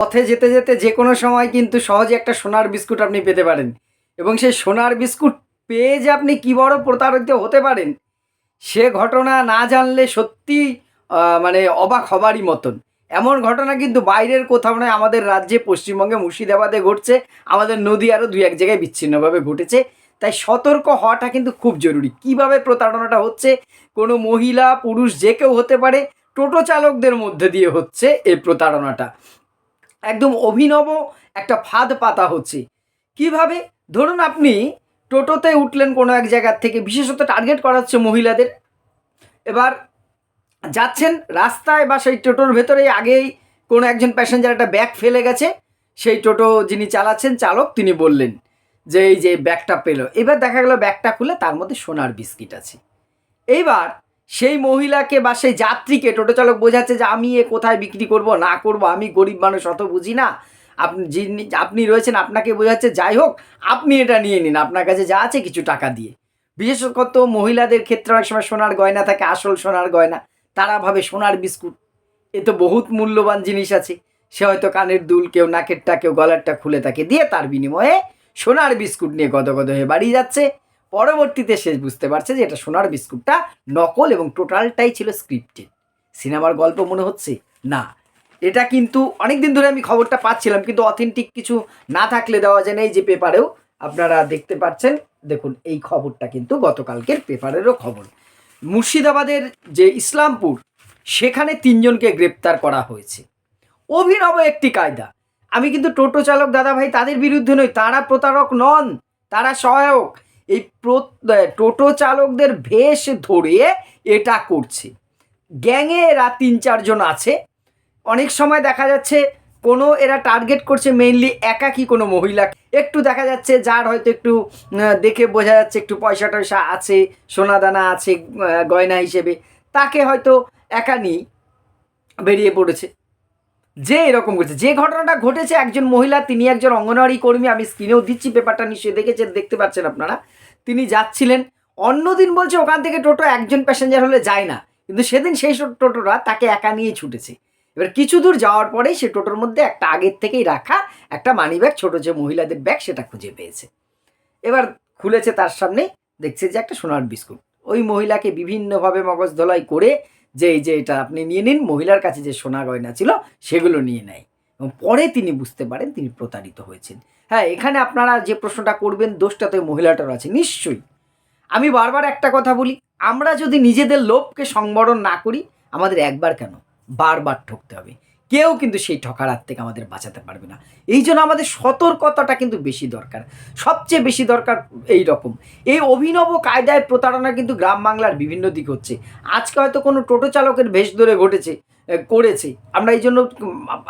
পথে যেতে যেতে যে কোনো সময় কিন্তু সহজে একটা সোনার বিস্কুট আপনি পেতে পারেন। এবং সেই সোনার বিস্কুট পেয়ে যে আপনি কী বড় প্রতারিত হতে পারেন, সে ঘটনা না জানলে সত্যি মানে অবাক হবারই মতন। এমন ঘটনা কিন্তু বাইরের কোথাও নয়, আমাদের রাজ্যে, পশ্চিমবঙ্গে, মুর্শিদাবাদে ঘটছে। আমাদের নদী আরও দুই এক জায়গায় বিচ্ছিন্নভাবে ঘটেছে। তাই সতর্ক হওয়াটা কিন্তু খুব জরুরি। কীভাবে প্রতারণাটা হচ্ছে? কোনো মহিলা, পুরুষ যে কেউ হতে পারে, টোটো চালকদের মধ্যে দিয়ে হচ্ছে এই প্রতারণাটা। একদম অভিনব একটা ফাঁদ পাতা হচ্ছে। কীভাবে? ধরুন আপনি টোটোতে উঠলেন কোনো এক জায়গার থেকে, বিশেষত টার্গেট করা হচ্ছে মহিলাদের। এবার যাচ্ছেন রাস্তায় বা সেই টোটোর ভেতরেই আগেই কোনো একজন প্যাসেঞ্জার একটা ব্যাগ ফেলে গেছে। সেই টোটো যিনি চালাচ্ছেন চালক, তিনি বললেন যে এই যে ব্যাগটা পেল। এবার দেখা গেল ব্যাগটা খুলে তার মধ্যে সোনার বিস্কিট আছে। এইবার সেই মহিলাকে বা সেই যাত্রীকে টোটো চালক বোঝাচ্ছে যে আমি এ কোথায় বিক্রি করব, না করব, আমি গরিব মানুষ অত বুঝি না। আপনি যিনি, আপনি রয়েছেন আপনাকে বোঝাচ্ছে, যাই হোক, আপনি এটা নিয়ে নিন, আপনার কাছে যা আছে কিছু টাকা দিয়ে। বিশেষত মহিলাদের ক্ষেত্রে অনেক সময় সোনার গয়না থাকে, আসল সোনার গয়না, তারা ভাবে সোনার বিস্কুট। এ তো বহুত মূল্যবান জিনিস আছে, সে হয়তো কানের দুল কেউ, নাকেরটা কেউ, গলারটা খুলে তাকে দিয়ে তার বিনিময়ে সোনার বিস্কুট নিয়ে গদ গদ হয়ে বাড়ি যাচ্ছে। পরবর্তীতে সে বুঝতে পারছে যে এটা সোনার বিস্কুটটা নকল এবং টোটালটাই ছিল স্ক্রিপ্টেড সিনেমার গল্প মনে হচ্ছে, না। এটা কিন্তু অনেক দিন ধরে আমি খবরটা পাচ্ছিলাম, কিন্তু অথেন্টিক কিছু না থাকলে দেওয়া যায় না, এই যে পেপারেও আপনারা দেখতে পাচ্ছেন। দেখুন, এই খবরটা কিন্তু গতকালকের পেপারেরও খবর। মুর্শিদাবাদের যে ইসলামপুর, সেখানে তিনজনকে গ্রেপ্তার করা হয়েছে। অভিনব একটি কায়দা। আমি কিন্তু টোটো চালক দাদা ভাই তাদের বিরুদ্ধে নই, তারা প্রতারক নন, তারা সহায়ক। এই টোটো চালকদের ভেষ ধরে এটা করছে। গ্যাংয়ে এরা তিন চারজন আছে। অনেক সময় দেখা যাচ্ছে কোনো এরা টার্গেট করছে মেইনলি একাকী কোনো মহিলা একটু দেখা যাচ্ছে যার হয়তো একটু দেখে বোঝা যাচ্ছে একটু পয়সা টয়সা আছে সোনা দানা আছে গয়না হিসেবে। তাকে হয়তো একা নিয়ে বেরিয়ে পড়েছে। যে এরকম করছে। যে ঘটনাটা ঘটেছে, একজন মহিলা, তিনি একজন অঙ্গনওয়াড়ি কর্মী, আমি স্ক্রিনেও দিচ্ছি পেপারটা নিশ্চয়ই দেখেছেন, দেখতে পাচ্ছেন আপনারা। তিনি যাচ্ছিলেন। অন্যদিন বলছে, ওখান থেকে টোটো একজন প্যাসেঞ্জার হলে যায় না। কিন্তু সেদিন সেই টোটোরা তাকে একা নিয়ে ছুটেছে। এবার কিছু দূর যাওয়ার পরেই সে টোটোর মধ্যে একটা আগের থেকেই রাখা একটা মানি ব্যাগ ছোটো যে মহিলাদের ব্যাগ সেটা খুঁজে পেয়েছে। এবার খুলেছে তার সামনে, দেখছে যে একটা সোনার বিস্কুট। ওই মহিলাকে বিভিন্নভাবে মগজ ধলাই করে যে, এই যে এটা আপনি নিয়ে নিন। মহিলার কাছে যে সোনা গয়না ছিল, সেগুলো নিয়ে নেয়। পরে তিনি বুঝতে পারেন তিনি প্রতারিত হয়েছেন। হ্যাঁ এখানে আপনারা যে প্রশ্নটা করবেন, দোষটা তো মহিলাটার আছে, নিশ্চয়ই। আমি বারবার একটা কথা বলি, আমরা যদি নিজেদের লোভকে সংবরণ না করি, আমাদের একবার কেন? বারবার ঠকতে হবে। কেউ কিন্তু সেই ঠকার হাত থেকে আমাদের বাঁচাতে পারবে না। এই জন্য আমাদের সতর্কতাটা কিন্তু বেশি দরকার। সবচেয়ে বেশি দরকার এই রকম। এই অভিনব কায়দায় প্রতারণা কিন্তু গ্রাম বাংলার বিভিন্ন দিক হচ্ছে। আজকে হয়তো কোনো টোটো চালকের ভেষ ধরে ঘটেছে। করেছে। আমরা এই জন্য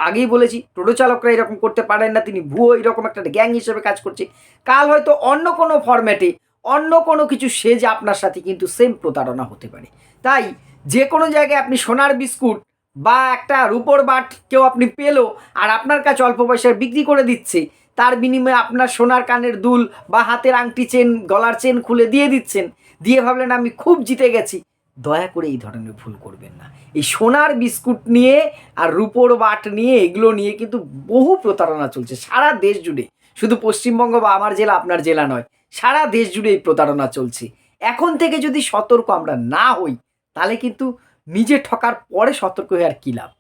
আগেই বলেছি, টোটো চালকরা এরকম করতে পারেন না, তিনি ভুয়ো এরকম একটা গ্যাং হিসেবে কাজ করছে। কাল হয়তো অন্য কোনো ফরম্যাটে অন্য কোনো কিছু সেজে আপনার সাথে কিন্তু সেম প্রতারণা হতে পারে। তাই যে কোনো জায়গায় আপনি সোনার বিস্কুট বা একটা রূপোর বাট কেউ আপনি পেল, আর আপনার কাছে অল্প পয়সায় বিক্রি করে দিচ্ছে, তার বিনিময়ে আপনার সোনার কানের দুল বা হাতের আংটি চেন, গলার চেন খুলে দিয়ে দিচ্ছেন, দিয়ে ভাবলেন আমি খুব জিতে গেছি দয়া করে এই ধরনের ভুল করবেন না। এই সোনার বিস্কুট নিয়ে আর রূপোর বাট নিয়ে এগুলো নিয়ে কিন্তু বহু প্রতারণা চলছে। সারা দেশ জুড়ে। শুধু পশ্চিমবঙ্গ বা আমার জেলা, আপনার জেলা নয়, সারা দেশ জুড়ে এই প্রতারণা চলছে। এখন থেকে যদি সতর্ক আমরা না হই, তাহলে কিন্তু নিজে ঠকার পরে সতর্ক হয়ে আর কী লাভ?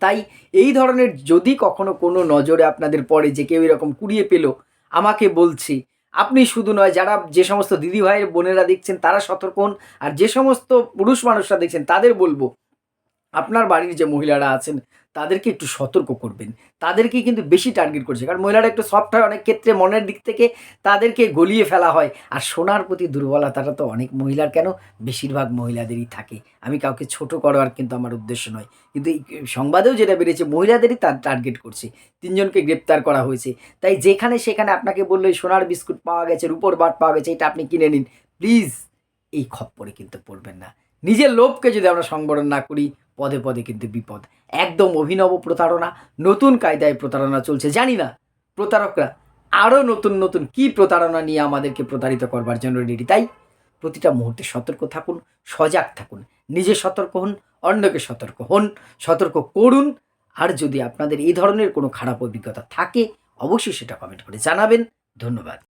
তাই এই ধরনের যদি কখনো কোনো নজরে আপনাদের পড়ে যে কেউ এরকম কুড়িয়ে পেল, আমাকে বলছি আপনি শুধু নয়, যারা যে সমস্ত দিদি ভাইয়ের বোনেরা দেখছেন, তারা সতর্ক হন। আর যে সমস্ত পুরুষ মানুষরা দেখছেন, তাদের বলব আপনার বাড়ির যে মহিলারা আছেন, তাদেরকে একটু সতর্ক করবেন। তাদেরকে কিন্তু বেশি টার্গেট করছে। কারণ মহিলারা একটু সফট হয়, অনেক ক্ষেত্রে মনের দিক থেকে তাদেরকে গলিয়ে ফেলা হয়। আর সোনার প্রতি দুর্বলতাটা তো অনেক মহিলার কেন? বেশিরভাগ মহিলাদেরই থাকে। আমি কাউকে ছোট করার কিন্তু আমার উদ্দেশ্য নয়। কিন্তু সংবাদেও যেটা বেরিয়েছে, মহিলাদেরই তার টার্গেট করছে। তিনজনকে গ্রেপ্তার করা হয়েছে। তাই যেখানে সেখানে আপনাকে বলল, এই সোনার বিস্কুট পাওয়া গেছে, রূপোর বাট পাওয়া গেছে, এটা আপনি কিনে নিন। প্লিজ এই খপ্পরে কিন্তু পড়বেন না। নিজের লোভকে যদি আমরা সংবরণ না করি, পদে পদে কিন্তু বিপদ। একদম অভিনব প্রতারণা, নতুন কায়দায় প্রতারণা চলছে। জানি না, প্রতারকরা আরও নতুন নতুন কি প্রতারণা নিয়ে আমাদেরকে প্রতারিত করবার জন্য রেডি তাই প্রতিটা মুহূর্তে সতর্ক থাকুন, সজাগ থাকুন। নিজে সতর্ক হন, অন্যকে সতর্ক হন, সতর্ক করুন। আর যদি আপনাদের এই ধরনের কোনো খারাপ অভিজ্ঞতা থাকে, অবশ্যই সেটা কমেন্ট করে জানাবেন। ধন্যবাদ।